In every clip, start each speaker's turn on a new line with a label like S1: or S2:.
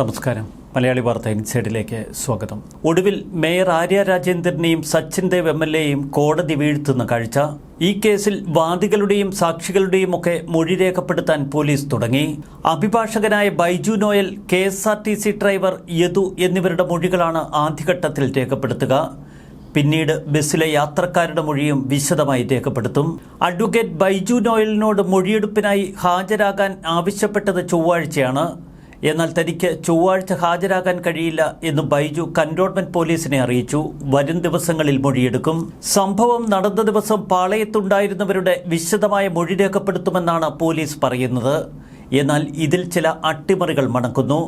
S1: നമസ്കാരം. മലയാളി വാർത്ത ഇൻസൈഡിലേക്ക് സ്വാഗതം. ഒടുവിൽ മേയർ ആര്യ രാജേന്ദ്രനെയും സച്ചിൻ ദേവ് എം എൽ എയും കോടതി വീഴ്ത്തുന്ന കാഴ്ച. ഈ കേസിൽ വാദികളുടെയും സാക്ഷികളുടെയും ഒക്കെ മൊഴി രേഖപ്പെടുത്താൻ പോലീസ് തുടങ്ങി. അഭിഭാഷകനായ Baiju Noel K S R T C driver Yadu എന്നിവരുടെ മൊഴികളാണ് ആദ്യഘട്ടത്തിൽ രേഖപ്പെടുത്തുക. പിന്നീട് ബസ്സിലെ യാത്രക്കാരുടെ മൊഴിയും വിശദമായി രേഖപ്പെടുത്തും. അഡ്വക്കേറ്റ് ബൈജു നോയലിനോട് മൊഴിയെടുപ്പിനായി ഹാജരാകാൻ ആവശ്യപ്പെട്ടത് ചൊവ്വാഴ്ചയാണ്. എന്നാൽ തനിക്ക് ചൊവ്വാഴ്ച ഹാജരാകാൻ കഴിയില്ല എന്ന് ബൈജു കന്റോൺമെന്റ് പോലീസിനെ അറിയിച്ചു. വരും ദിവസങ്ങളിൽ മൊഴിയെടുക്കും. സംഭവം നടന്ന ദിവസം പാളയത്തുണ്ടായിരുന്നവരുടെ വിശദമായ മൊഴി രേഖപ്പെടുത്തുമെന്നാണ് പോലീസ് പറയുന്നത്. എന്നാൽ ഇതിൽ ചില അട്ടിമറികൾ മണക്കുന്നു.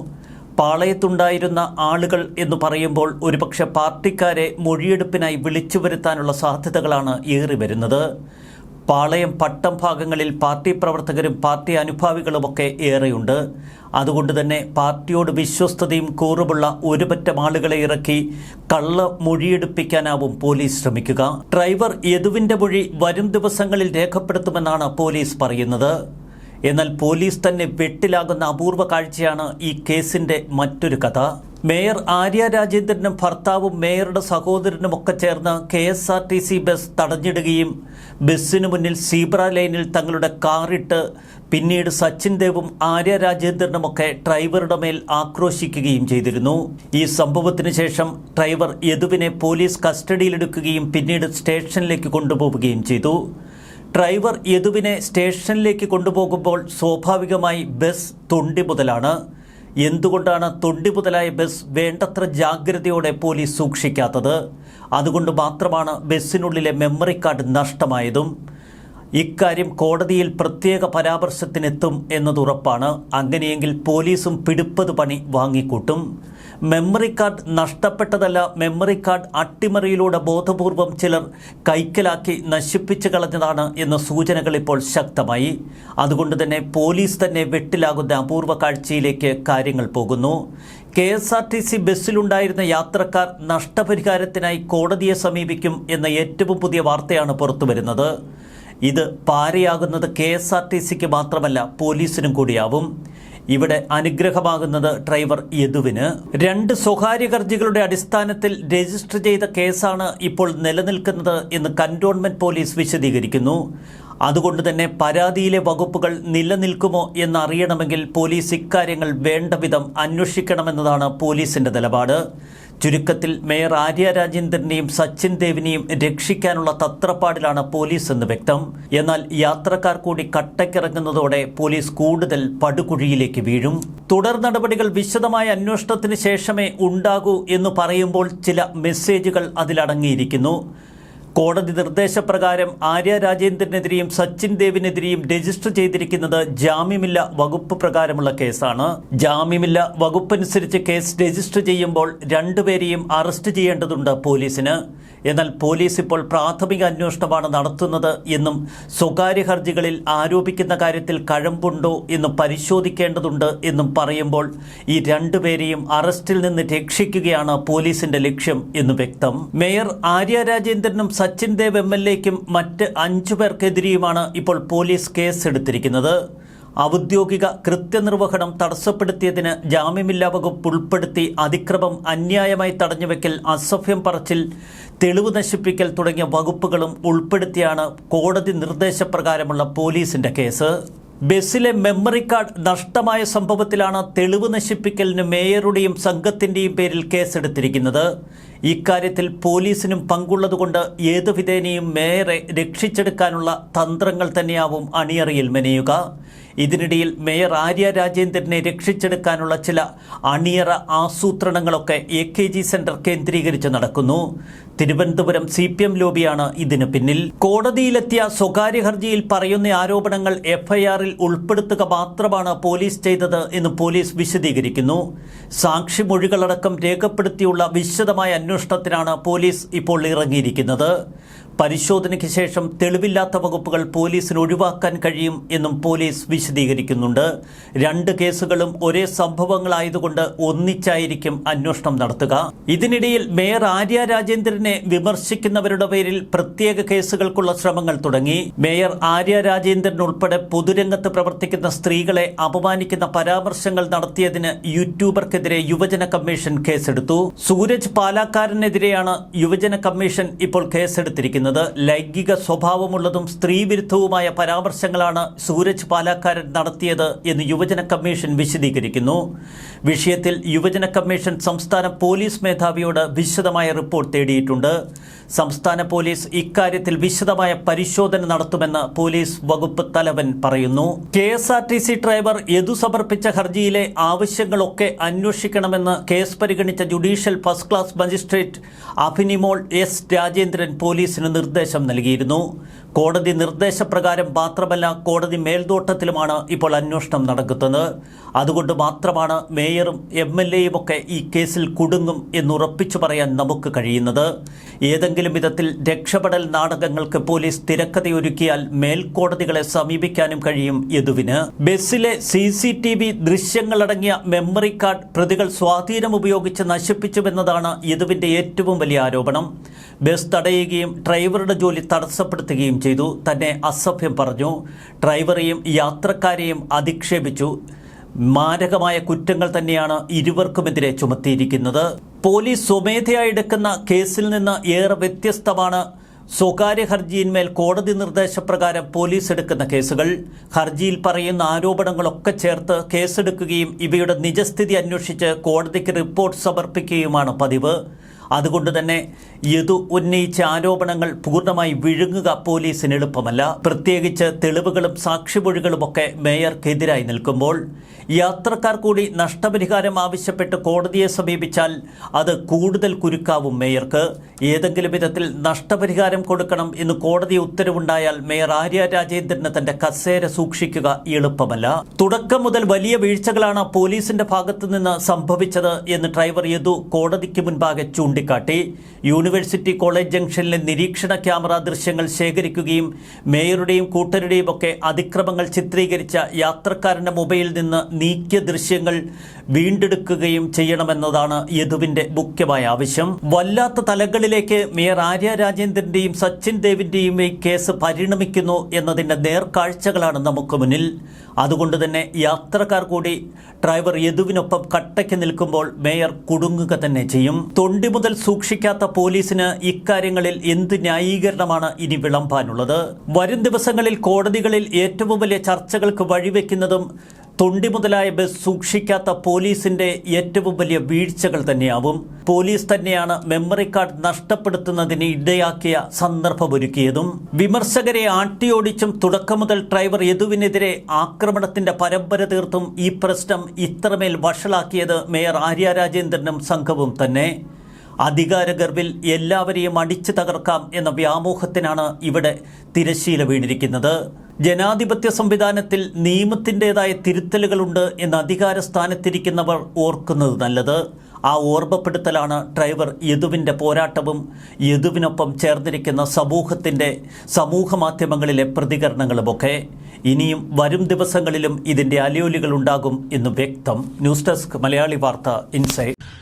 S1: പാളയത്തുണ്ടായിരുന്ന ആളുകൾ എന്ന് പറയുമ്പോൾ ഒരുപക്ഷെ പാർട്ടിക്കാരെ മൊഴിയെടുപ്പിനായി വിളിച്ചു വരുത്താനുള്ള സാധ്യതകളാണ് ഏറി വരുന്നത് പാളയം പട്ടം ഭാഗങ്ങളിൽ പാർട്ടി പ്രവർത്തകരും പാർട്ടി അനുഭാവികളുമൊക്കെ ഏറെയുണ്ട്. അതുകൊണ്ട് തന്നെ പാർട്ടിയോട് വിശ്വസ്തതയും കൂറുമുള്ള ഒരുപറ്റം ആളുകളെ ഇറക്കി കള്ള മൊഴിയെടുപ്പിക്കാനാവും പോലീസ് ശ്രമിക്കുക. ഡ്രൈവർ യദുവിന്റെ മൊഴി വരും ദിവസങ്ങളിൽ രേഖപ്പെടുത്തുമെന്നാണ് പോലീസ് പറയുന്നത്. എന്നാൽ പോലീസ് തന്നെ വെട്ടിലാകുന്ന അപൂർവ കാഴ്ചയാണ് ഈ കേസിന്റെ മറ്റൊരു കഥ. മേയർ ആര്യ രാജേന്ദ്രനും ഭർത്താവും മേയറുടെ സഹോദരനും ഒക്കെ ചേർന്ന് K S R T C bus തടഞ്ഞിടുകയും ബസ്സിനു മുന്നിൽ സീബ്ര ലൈനിൽ തങ്ങളുടെ കാറിട്ട് പിന്നീട് സച്ചിൻ ദേവും ആര്യ രാജേന്ദ്രനുമൊക്കെ ഡ്രൈവറുടെ മേൽ ആക്രോശിക്കുകയും ചെയ്തിരുന്നു. ഈ സംഭവത്തിന് ശേഷം ഡ്രൈവർ യദുവിനെ പോലീസ് കസ്റ്റഡിയിലെടുക്കുകയും പിന്നീട് സ്റ്റേഷനിലേക്ക് കൊണ്ടുപോവുകയും ചെയ്തു. ഡ്രൈവർ യദുവിനെ സ്റ്റേഷനിലേക്ക് കൊണ്ടുപോകുമ്പോൾ സ്വാഭാവികമായി ബസ് തൊണ്ടി മുതലാണ്. എന്തുകൊണ്ടാണ് തൊണ്ടി മുതലായ ബസ് വേണ്ടത്ര ജാഗ്രതയോടെ പോലീസ് സൂക്ഷിക്കാത്തത്? അതുകൊണ്ട് മാത്രമാണ് ബസ്സിനുള്ളിലെ മെമ്മറി കാർഡ് നഷ്ടമായതും ഇക്കാര്യം കോടതിയിൽ പ്രത്യേക പരാമർശത്തിനെത്തും എന്നത് ഉറപ്പാണ്. അങ്ങനെയെങ്കിൽ പോലീസും പിടിപ്പത് പണി വാങ്ങിക്കൂട്ടും. മെമ്മറി കാർഡ് നഷ്ടപ്പെട്ടതല്ല മെമ്മറി കാർഡ് അട്ടിമറിയിലൂടെ ബോധപൂർവം ചിലർ കൈക്കലാക്കി നശിപ്പിച്ചു കളഞ്ഞതാണ് എന്ന സൂചനകൾ ഇപ്പോൾ ശക്തമായി. അതുകൊണ്ട് തന്നെ പോലീസ് തന്നെ വെട്ടിലാകുന്ന അപൂർവ കാഴ്ചയിലേക്ക് കാര്യങ്ങൾ പോകുന്നു. K S R T C ബസ്സിലുണ്ടായിരുന്ന യാത്രക്കാർ നഷ്ടപരിഹാരത്തിനായി കോടതിയെ സമീപിക്കും എന്ന ഏറ്റവും പുതിയ വാർത്തയാണ് പുറത്തുവരുന്നത്. ഇത് പാരയാകുന്നത് കെ എസ് ആർ ടി സിക്ക് മാത്രമല്ല പോലീസിനും കൂടിയാവും. ഇവിടെ അനുഗ്രഹമാകുന്നത് ഡ്രൈവർ യദുവിന്. രണ്ട് സ്വകാര്യ ഹർജികളുടെ അടിസ്ഥാനത്തിൽ രജിസ്റ്റർ ചെയ്ത കേസാണ് ഇപ്പോൾ നിലനിൽക്കുന്നത് എന്ന് കന്റോൺമെന്റ് പോലീസ് വിശദീകരിക്കുന്നു. അതുകൊണ്ട് തന്നെ പരാതിയിലെ വകുപ്പുകൾ നിലനിൽക്കുമോ എന്നറിയണമെങ്കിൽ പോലീസ് ഇക്കാര്യങ്ങൾ വേണ്ട വിധം അന്വേഷിക്കണമെന്നതാണ് പോലീസിന്റെ നിലപാട്. ചുരുക്കത്തിൽ മേയർ ആര്യ രാജേന്ദ്രനെയും സച്ചിൻ ദേവിനെയും രക്ഷിക്കാനുള്ള തത്രപ്പാടിലാണ് പോലീസ് എന്ന് വ്യക്തം. എന്നാൽ യാത്രക്കാർ കൂടി കട്ടക്കിറങ്ങുന്നതോടെ പോലീസ് കൂടുതൽ പടുകുഴിയിലേക്ക് വീഴും. തുടർ നടപടികൾ വിശദമായ അന്വേഷണത്തിന് ശേഷമേ ഉണ്ടാകൂ എന്ന് പറയുമ്പോൾ ചില മെസ്സേജുകൾ അതിലടങ്ങിയിരിക്കുന്നു. കോടതി നിർദ്ദേശപ്രകാരം ആര്യ രാജേന്ദ്രനെതിരെയും സച്ചിൻ ദേവിനെതിരെയും രജിസ്റ്റർ ചെയ്തിരിക്കുന്നത് ജാമ്യമില്ല വകുപ്പ് പ്രകാരമുള്ള കേസാണ്. ജാമ്യമില്ല വകുപ്പനുസരിച്ച് കേസ് രജിസ്റ്റർ ചെയ്യുമ്പോൾ രണ്ടുപേരെയും അറസ്റ്റ് ചെയ്യേണ്ടതുണ്ട് പോലീസിന്. എന്നാൽ പോലീസ് ഇപ്പോൾ പ്രാഥമിക അന്വേഷണമാണ് നടത്തുന്നത് എന്നും സ്വകാര്യ ഹർജികളിൽ ആരോപിക്കുന്ന കാര്യത്തിൽ കഴമ്പുണ്ടോ എന്ന് പരിശോധിക്കേണ്ടതുണ്ട് എന്നും പറയുമ്പോൾ ഈ രണ്ടുപേരെയും അറസ്റ്റിൽ നിന്ന് രക്ഷിക്കുകയാണ് പോലീസിന്റെ ലക്ഷ്യം എന്ന് വ്യക്തം. മേയർ ആര്യ രാജേന്ദ്രനും സച്ചിൻ ദേവ് എം എൽ എക്കും മറ്റ് അഞ്ചു പേർക്കെതിരെയുമാണ് ഇപ്പോൾ പോലീസ് കേസെടുത്തിരിക്കുന്നത്. ഔദ്യോഗിക കൃത്യനിർവഹണം തടസ്സപ്പെടുത്തിയതിന് ജാമ്യമില്ലാ വകുപ്പ് ഉൾപ്പെടുത്തി അതിക്രമം അന്യായമായി തടഞ്ഞുവെക്കൽ അസഭ്യം പറച്ചിൽ തെളിവ് നശിപ്പിക്കൽ തുടങ്ങിയ വകുപ്പുകളും ഉൾപ്പെടുത്തിയാണ് കോടതി നിർദ്ദേശപ്രകാരമുള്ള പോലീസിന്റെ കേസ്. ബസ്സിലെ മെമ്മറി കാർഡ് നഷ്ടമായ സംഭവത്തിലാണ് തെളിവ് നശിപ്പിക്കലിന് മേയറുടെയും സംഘത്തിന്റെയും പേരിൽ കേസെടുത്തിരിക്കുന്നത്. ഇക്കാര്യത്തിൽ പോലീസിനും പങ്കുള്ളതുകൊണ്ട് ഏതു വിധേനയും മേയറെ രക്ഷിച്ചെടുക്കാനുള്ള തന്ത്രങ്ങൾ തന്നെയാവും അണിയറയിൽ മെനയുക. ഇതിനിടയിൽ മേയർ ആര്യ രാജേന്ദ്രനെ രക്ഷിച്ചെടുക്കാനുള്ള ചില അണിയറ ആസൂത്രണങ്ങളൊക്കെ എ കെ ജി സെന്റർ കേന്ദ്രീകരിച്ച് നടക്കുന്നു. തിരുവനന്തപുരം സി പി എം ലോബിയാണ് ഇതിന് പിന്നിൽ. കോടതിയിലെത്തിയ സ്വകാര്യ ഹർജിയിൽ പറയുന്ന ആരോപണങ്ങൾ എഫ്ഐആറിൽ ഉൾപ്പെടുത്തുക മാത്രമാണ് പോലീസ് ചെയ്തത് എന്ന് പോലീസ് വിശദീകരിക്കുന്നു. സാക്ഷിമൊഴികളടക്കം രേഖപ്പെടുത്തിയുള്ള വിശദമായ അന്വേഷണത്തിനാണ് പോലീസ് ഇപ്പോൾ ഇറങ്ങിയിരിക്കുന്നത്. പരിശോധനയ്ക്ക് ശേഷം തെളിവില്ലാത്ത വകുപ്പുകൾ പോലീസിന് ഒഴിവാക്കാൻ കഴിയും എന്നും പോലീസ് വിശദീകരിക്കുന്നുണ്ട്. രണ്ട് കേസുകളും ഒരേ സംഭവങ്ങളായതുകൊണ്ട് ഒന്നിച്ചായിരിക്കും അന്വേഷണം നടത്തുക. ഇതിനിടയിൽ മേയർ ആര്യ രാജേന്ദ്രനെ വിമർശിക്കുന്നവരുടെ പേരിൽ പ്രത്യേക കേസുകൾക്കുള്ള ശ്രമങ്ങൾ തുടങ്ങി. മേയർ ആര്യ രാജേന്ദ്രൻ ഉൾപ്പെടെ പൊതുരംഗത്ത് പ്രവർത്തിക്കുന്ന സ്ത്രീകളെ അപമാനിക്കുന്ന പരാമർശങ്ങൾ നടത്തിയതിന് യൂട്യൂബർക്കെതിരെ യുവജന കമ്മീഷൻ കേസെടുത്തു. സൂരജ് പാലാക്കാരനെതിരെയാണ് യുവജന കമ്മീഷൻ ഇപ്പോൾ കേസെടുത്തിരിക്കുന്നത്. ലൈംഗിക സ്വഭാവമുള്ളതും സ്ത്രീവിരുദ്ധവുമായ പരാമർശങ്ങളാണ് സൂരജ് പാലാക്കാരൻ നടത്തിയത് എന്ന് യുവജന കമ്മീഷൻ വിശദീകരിക്കുന്നു. വിഷയത്തിൽ യുവജന കമ്മീഷൻ സംസ്ഥാന പോലീസ് മേധാവിയോട് വിശദമായ റിപ്പോർട്ട് തേടിയിട്ടുണ്ട്. സംസ്ഥാന പോലീസ് ഇക്കാര്യത്തിൽ വിശദമായ പരിശോധന നടത്തുമെന്ന് പോലീസ് വകുപ്പ് തലവൻ പറയുന്നു. K S R T C driver Yadu സമർപ്പിച്ച ഹർജിയിലെ ആവശ്യങ്ങളൊക്കെ അന്വേഷിക്കണമെന്ന് കേസ് പരിഗണിച്ച judicial first class magistrate Abhinimol S Rajendran പോലീസിന് നിർദ്ദേശം നൽകിയിരുന്നു. കോടതി നിർദ്ദേശപ്രകാരം മാത്രമല്ല കോടതി മേൽനോട്ടത്തിലുമാണ് ഇപ്പോൾ അന്വേഷണം നടക്കുന്നത്. അതുകൊണ്ട് മാത്രമാണ് മേയറും എം എൽ എയും ഒക്കെ ഈ കേസിൽ കുടുങ്ങും എന്നുറപ്പിച്ചു പറയാൻ നമുക്ക് കഴിയുന്നത്. ഏതെങ്കിലും വിധത്തിൽ രക്ഷപ്പെടൽ നാടകങ്ങൾക്ക് പോലീസ് തിരക്കഥയൊരുക്കിയാൽ മേൽക്കോടതികളെ സമീപിക്കാനും കഴിയും യദുവിന്. ബസ്സിലെ സി സി ടി വി ദൃശ്യങ്ങളടങ്ങിയ മെമ്മറി കാർഡ് പ്രതികൾ സ്വാധീനം ഉപയോഗിച്ച് നശിപ്പിച്ചുവെന്നതാണ് യദുവിന്റെ ഏറ്റവും വലിയ ആരോപണം. ബസ് തടയുകയും ഡ്രൈവറുടെ ജോലി തടസ്സപ്പെടുത്തുകയും ചെയ്തു. തന്നെ അസഭ്യം പറഞ്ഞു. ഡ്രൈവറെയും യാത്രക്കാരെയും അധിക്ഷേപിച്ചു. മാരകമായ കുറ്റങ്ങൾ തന്നെയാണ് ഇരുവർക്കുമെതിരെ ചുമത്തിയിരിക്കുന്നത്. പോലീസ് സ്വമേധയായി എടുക്കുന്ന കേസിൽ നിന്ന് ഏറെ വ്യത്യസ്തമാണ് സ്വകാര്യ ഹർജിയിന്മേൽ കോടതി നിർദ്ദേശപ്രകാരം പോലീസ് എടുക്കുന്ന കേസുകൾ. ഹർജിയിൽ പറയുന്ന ആരോപണങ്ങളൊക്കെ ചേർത്ത് കേസെടുക്കുകയും ഇവയുടെ നിജസ്ഥിതി അന്വേഷിച്ച് കോടതിക്ക് റിപ്പോർട്ട് സമർപ്പിക്കുകയുമാണ് പതിവ്. അതുകൊണ്ട് തന്നെ യദു ഉന്നയിച്ച ആരോപണങ്ങൾ പൂർണമായി വിഴുങ്ങുക പോലീസിന് എളുപ്പമല്ല. പ്രത്യേകിച്ച് തെളിവുകളും സാക്ഷിമൊഴികളുമൊക്കെ മേയർക്കെതിരായി നിൽക്കുമ്പോൾ യാത്രക്കാർ കൂടി നഷ്ടപരിഹാരം ആവശ്യപ്പെട്ട് കോടതിയെ സമീപിച്ചാൽ അത് കൂടുതൽ കുരുക്കാവും മേയർക്ക്. ഏതെങ്കിലും വിധത്തിൽ നഷ്ടപരിഹാരം കൊടുക്കണം എന്ന് കോടതി ഉത്തരവുണ്ടായാൽ മേയർ ആര്യ രാജേന്ദ്രന് തന്റെ കസേര സൂക്ഷിക്കുക എളുപ്പമല്ല. തുടക്കം മുതൽ വലിയ വീഴ്ചകളാണ് പോലീസിന്റെ ഭാഗത്തു നിന്ന് സംഭവിച്ചത് എന്ന് ഡ്രൈവർ യദു കോടതിക്ക് മുൻപാകെ ചൂണ്ടിക്കാട്ടി യൂണിവേഴ്സിറ്റി കോളേജ് ജംഗ്ഷനിലെ നിരീക്ഷണ ക്യാമറ ദൃശ്യങ്ങൾ ശേഖരിക്കുകയും മേയറുടെയും കൂട്ടരുടെയും ഒക്കെ അതിക്രമങ്ങൾ ചിത്രീകരിച്ച യാത്രക്കാരന്റെ മൊബൈൽ നിന്ന് നീക്കിയ ദൃശ്യങ്ങൾ വീണ്ടെടുക്കുകയും ചെയ്യണമെന്നതാണ് യദുവിന്റെ മുഖ്യമായ ആവശ്യം. വല്ലാത്ത തലങ്ങളിലേക്ക് മേയർ ആര്യ രാജേന്ദ്രന്റെയും സച്ചിൻ ദേവിന്റെയും ഈ കേസ് പരിണമിക്കുന്നു എന്നതിന്റെ നേർക്കാഴ്ചകളാണ് നമുക്ക് മുന്നിൽ. അതുകൊണ്ട് തന്നെ യാത്രക്കാർ കൂടി ഡ്രൈവർ യദുവിനൊപ്പം കട്ടയ്ക്ക് നിൽക്കുമ്പോൾ മേയർ കുടുങ്ങുക തന്നെ ചെയ്യും. തൊണ്ടി മുതൽ സൂക്ഷിക്കാത്ത പോലീസിന് ഇക്കാര്യങ്ങളിൽ എന്ത് ന്യായീകരണമാണ് ഇനി വിളമ്പാനുള്ളത്? വരും ദിവസങ്ങളിൽ കോടതികളിൽ ഏറ്റവും വലിയ ചർച്ചകൾക്ക് വഴിവെക്കുന്നതും തൊണ്ടി മുതലായ ബസ് സൂക്ഷിക്കാത്ത പോലീസിന്റെ ഏറ്റവും വലിയ വീഴ്ചകൾ തന്നെയാവും. പോലീസ് തന്നെയാണ് മെമ്മറി കാർഡ് നഷ്ടപ്പെടുത്തുന്നതിന് ഇടയാക്കിയ സന്ദർഭമൊരുക്കിയതും. വിമർശകരെ ആട്ടിയോടിച്ചും തുടക്കം മുതൽ ഡ്രൈവർ യദുവിനെതിരെ ആക്രമണത്തിന്റെ പരമ്പര തീർത്തും ഈ പ്രശ്നം ഇത്രമേൽ വഷളാക്കിയത് മേയർ ആര്യ രാജേന്ദ്രനും സംഘവും തന്നെ. അധികാരഗർവിൽ എല്ലാവരെയും അടിച്ചു തകർക്കാം എന്ന വ്യാമോഹത്തിനാണ് ഇവിടെ തിരശീല വീണിരിക്കുന്നത്. ജനാധിപത്യ സംവിധാനത്തിൽ നിയമത്തിന്റെതായ തിരുത്തലുകളുണ്ട് എന്ന് അധികാര സ്ഥാനത്തിരിക്കുന്നവർ ഓർക്കുന്നത് നല്ലത്. ആ ഓർമ്മപ്പെടുത്തലാണ് ഡ്രൈവർ യദുവിന്റെ പോരാട്ടവും യദുവിനൊപ്പം ചേർന്നിരിക്കുന്ന സമൂഹത്തിന്റെ സമൂഹ മാധ്യമങ്ങളിലെ പ്രതികരണങ്ങളുമൊക്കെ. ഇനിയും വരും ദിവസങ്ങളിലും ഇതിന്റെ അലയോലികൾ ഉണ്ടാകും എന്ന് വ്യക്തം. ന്യൂസ് ഡെസ്ക് മലയാളി വാർത്ത ഇൻസൈറ്റ്.